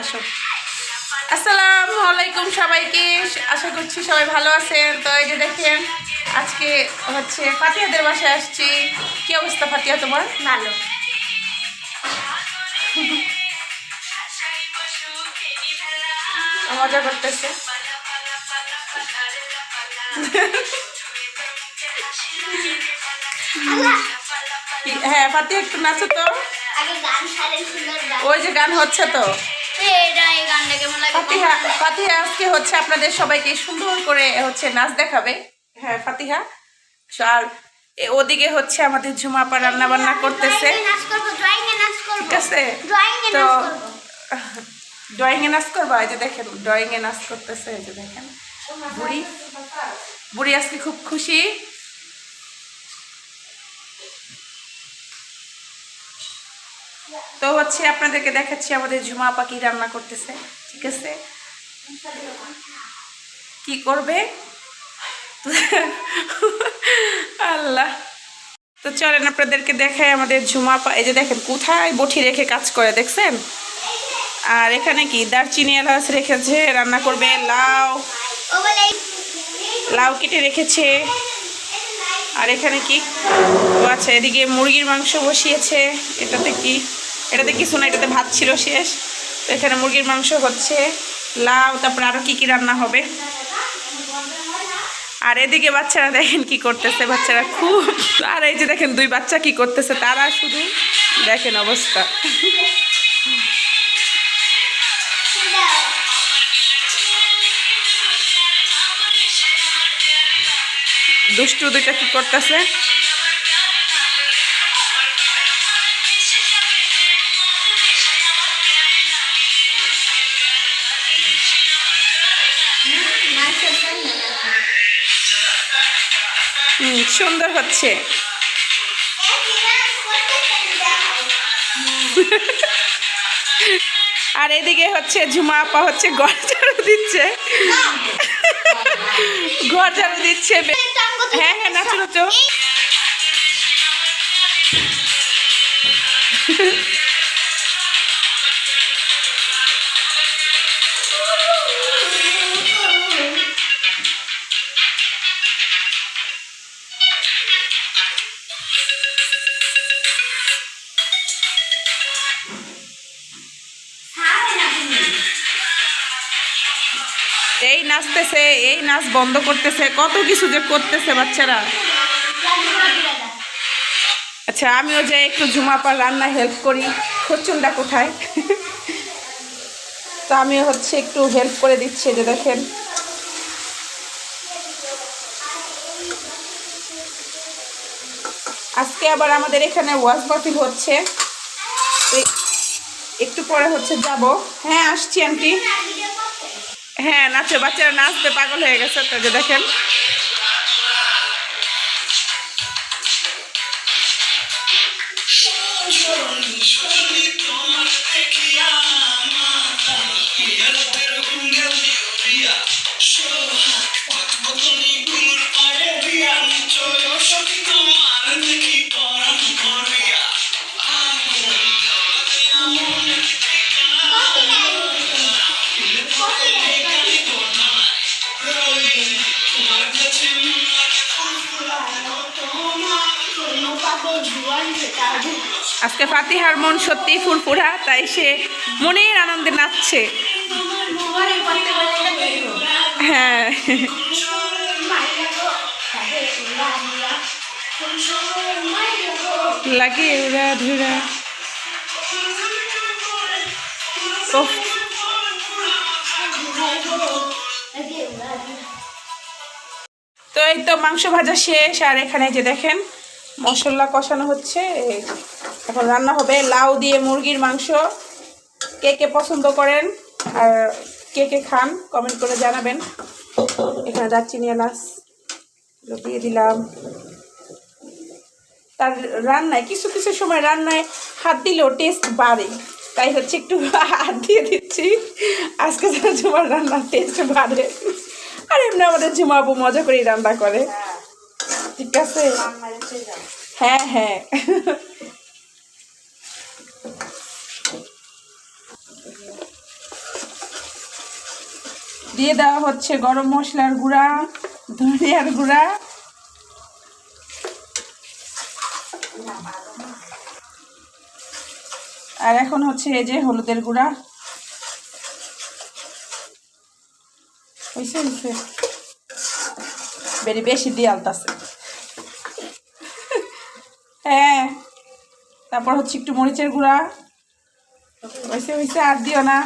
আসো। আসসালামু আলাইকুম সবাইকে। আশা করছি সবাই ভালো আছেন। তো এই যে দেখেন আজকে হচ্ছে ফাতিহাদের বাসায় আসছি। কি অবস্থা ফাতিহা তোমার? ভালো। মজা করতেছে। হ্যাঁ ফাতিহা একটু নাচো তো। ওই যে গান হচ্ছে তো। ফাতিহা ফাতিহা আজকে হচ্ছে আপনাদের সবাইকে সুন্দর করে হচ্ছে নাচ দেখাবে। হ্যাঁ ফাতিহা। আর ওদিকে হচ্ছে আমাদের ঝুমাপা রান্না বান্না করতেছে। ড্রয়িং নাচ করব ড্রয়িং এ নাচ করব। ঠিক আছে? তো নাচ করব। ড্রয়িং এ নাচ করবা? এই যে দেখেন ড্রয়িং এ নাচ করতেছে এই যে দেখেন। বুড়ি বুড়ি আজকে খুব খুশি। তো হচ্ছে আপনাদেরকে দেখাচ্ছি আমাদের ঝুমা পাখি রান্না করতেছে, ঠিক আছে? কি করবে? আল্লাহ। তো চলেন আপনাদেরকে দেখাই আমাদের ঝুমা পা এই যে দেখেন, কোথায় বটি রেখে কাজ করে, দেখছেন? আর এখানে কি, দারচিনি এলাচ রেখেছে, রান্না করবে, লাউ। লাউ কেটে রেখেছে। আর এখানে কি? ও আচ্ছা এদিকে মুরগির মাংস বসিয়েছে, এটাতে কি? এটাতে কিছু না, এটাতে ভাত ছিল শেষ। তো এখানে মুরগির মাংস হচ্ছে, লাউ, তারপর আরও কী কী রান্না হবে? আর এদিকে বাচ্চারা দেখেন কি করতেছে, বাচ্চারা খুব আর এই যে দেখেন দুই বাচ্চা কি করতেছে, তারা শুধু দেখেন অবস্থা। দুষ্টু দুইটা কি করতেছে? সুন্দর হচ্ছে। আর এদিকে হচ্ছে ঝুমা আপা হচ্ছে ঘর ঝাড়ু দিচ্ছে। ঘর ঝাড়ু দিচ্ছে। হ্যাঁ হ্যাঁ নাচো নাচো। নাচতেছে, এই নাচ বন্ধ করতেছে, কত কিছু যে করতেছে বাচ্চারা। আচ্ছা আমিও যাই একটু ঝুমাপার রান্না হেল্প করি। খরচুনটা কোথায়? তো আমিও হচ্ছে একটু হেল্প করে দিচ্ছি যে দেখেন। আজকে আবার আমাদের এখানে ওয়াজ মাহফিল হচ্ছে। একটু পরে হচ্ছে যাব। হ্যাঁ আসছি, আন্টি। হ্যাঁ নাচে বাচ্চারা নাচতে পাগল হয়ে গেছে তো যে দেখেন। আজকে ফাতিহার মন সত্যি ফুরফুরা, তাই সে মনের আনন্দে নাচছে। হ্যাঁ। লাগে ধুরা। তো এই তো মাংস ভাজা শেষ, আর এখানে যে দেখেন মশলা কষানো হচ্ছে। এখন রান্না হবে লাউ দিয়ে মুরগির মাংস। কে কে পছন্দ করেন আর কে কে খান কমেন্ট করে জানাবেন। এখানে দারচিনি এলাচ দিয়ে দিলাম। তার রান্নায় কিছু কিছু সময় রান্নায় হাত দিলেও টেস্ট বাড়ে। তাই হচ্ছে একটু হাত দিয়ে দিচ্ছি। আজকে যেন ঝুমার রান্নার টেস্ট বাড়ে। আর এমনি আমাদের ঝুমাবু মজা করেই রান্না করে। ঠিক আছে? হ্যাঁ হ্যাঁ। দিয়ে দেওয়া হচ্ছে গরম মশলার গুঁড়া, ধনিয়ার গুঁড়া। আর এখন হচ্ছে এই যে হলুদের গুঁড়া। হয়েছে বেশি দিয়ে আলতাছে হ্যাঁ তারপর হচ্ছে একটু মরিচের গুঁড়া। ওইসে ওইসে আর দিও না।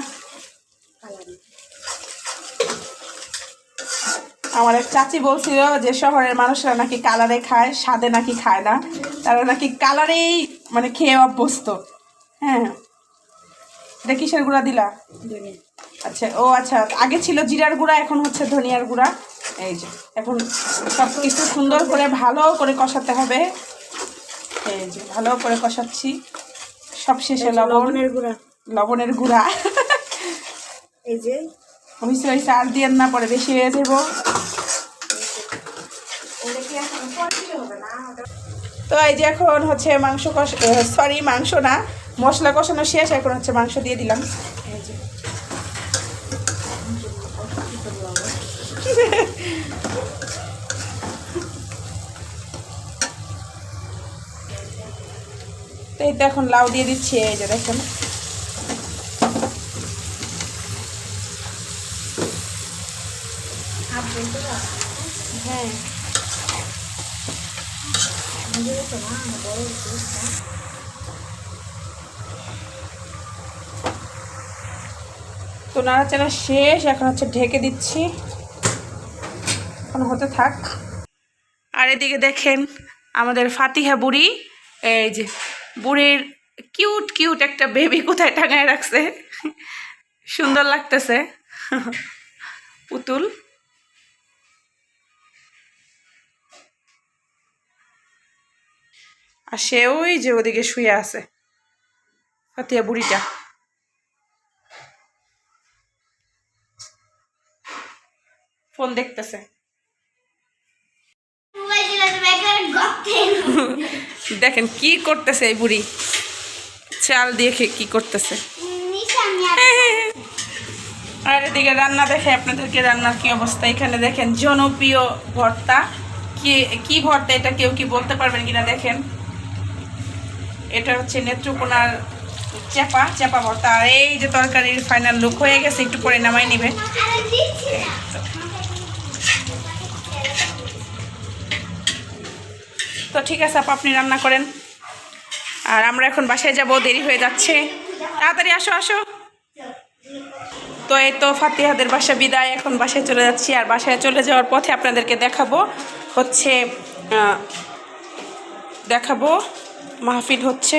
আমার এক চাচি বলছিল যে শহরের মানুষরা নাকি কালারে খায় স্বাদে নাকি খায় না। তারা নাকি কালারেই মানে খেয়ে অভ্যস্ত। হ্যাঁ। এটা কিসের গুঁড়া দিলা? আচ্ছা ও আচ্ছা আগে ছিল জিরার গুঁড়া এখন হচ্ছে ধনিয়ার গুঁড়া। এই যে এখন সব কিছু সুন্দর করে ভালো করে কষাতে হবে। এই যে ভালো করে কষাচ্ছি। সব শেষে লবণের গুঁড়া। লবণের গুঁড়া। এই যে। হয়েছে হয়েছে আর দিয়ে না পরে বেশি হয়ে যাব। তো এই যে এখন হচ্ছে মাংস কষ সরি মাংস না। মশলা কষানো শেষ এখন হচ্ছে মাংস দিয়ে দিলাম। তো এই তো এখন লাউ দিয়ে দিচ্ছি এই যে দেখেন। হ্যাঁ। তো নাড়াচাড়া শেষ এখন হচ্ছে ঢেকে দিচ্ছি। এখন হতে থাক। আর এদিকে দেখেন আমাদের ফাতিহা বুড়ি এই যে বুড়ির কিউট কিউট একটা বেবি কোথায় টাঙায় রাখছে? সুন্দর লাগতেছে। পুতুল। আর সে ওই যে ওদিকে শুয়ে আছে, ফাতিয়া বুড়িটা। ফোন দেখতেছে মোবাইল দিলে তো বেকার গর্তে দেখেন কি করতেছে এই বুড়ি। চাল দিয়ে খেয়ে কি করতেছে? আর এদিকে রান্না দেখে আপনাদেরকে রান্নার কি অবস্থা। এখানে দেখেন জনপ্রিয় ভর্তা। কি কি ভর্তা এটা কেউ কি বলতে পারবেন কিনা দেখেন। এটা হচ্ছে নেত্রকোনার চেপা চেপা ভর্তা। আর এই যে তরকারির ফাইনাল লুক হয়ে গেছে, একটু পরে নামাই নিবে আরে দিচ্ছি না তো ঠিক আছে, আপা, আপনি রান্না করেন। আর আমরা এখন বাসায় যাব, দেরি হয়ে যাচ্ছে। তাড়াতাড়ি আসো আসো। তো এই তো ফাতিহাদের বাসা বিদায়, এখন বাসায় চলে যাচ্ছি। আর বাসায় চলে যাওয়ার পথে আপনাদেরকে দেখাবো, হচ্ছে দেখাবো, মাহফিল হচ্ছে।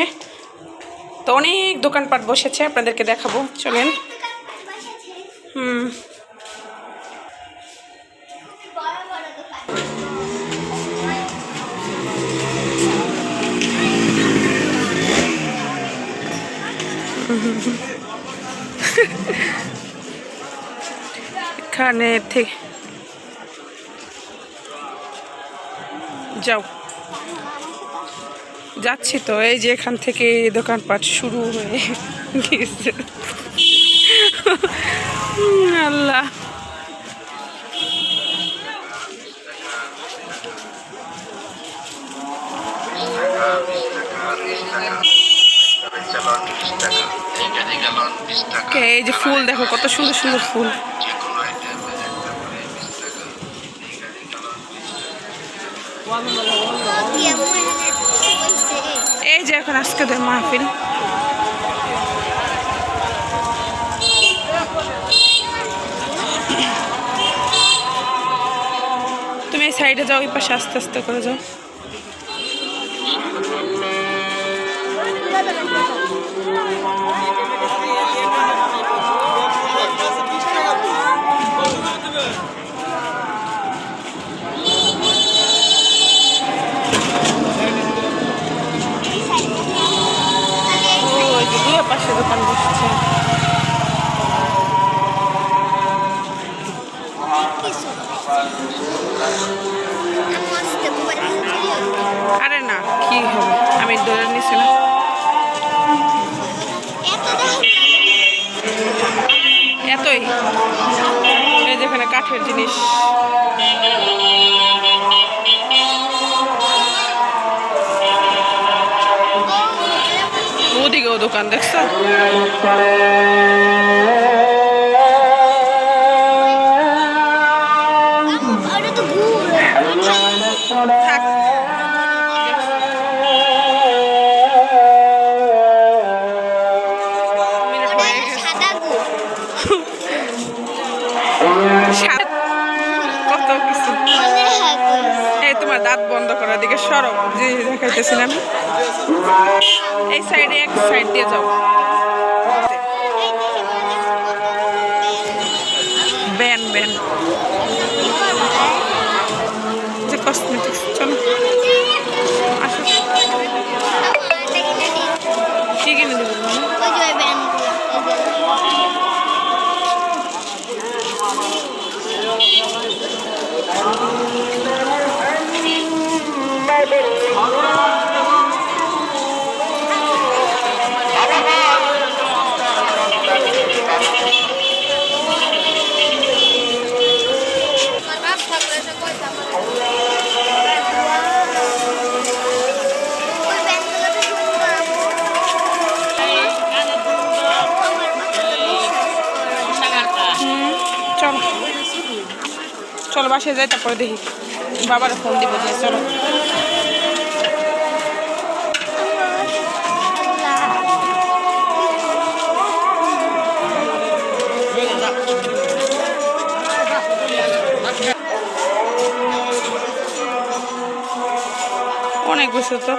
তো অনেক দোকানপাট বসেছে, আপনাদেরকে দেখাবো, চলেন। হুম। এখানে থেকে যাও। যাচ্ছি তো, এই যে এখান থেকে দোকানপাট শুরু হয়ে গিয়েছে। আল্লাহ। এই যে ফুল দেখো কত সুন্দর সুন্দর ফুল যে কোনো আইটেমের একটা করে বিশ টাকা এখানে গেলাম দিয়ে মনে হইছে এই যে এখন আজকে তোর মাহফিল। তুমি এই সাইডে যাও, এই পাশে আস্তে আস্তে করে যাও। ওই যে বসছে আরে না কি হবে? আমি ধরে নিছি না। এতই। এই দেখুন কাঠের জিনিস। দোকান দেখছ। সাদা দাঁত বন্ধ করার দিকে সরব। যে দেখাইতেছিলাম এই সাইডে এক সাইড দিয়ে যাও। Ban ban. যে কসমেটিক্স বাসায় যাই তারপরে দেখি বাবার ফোন দিব চলো। অনেক বছর তো।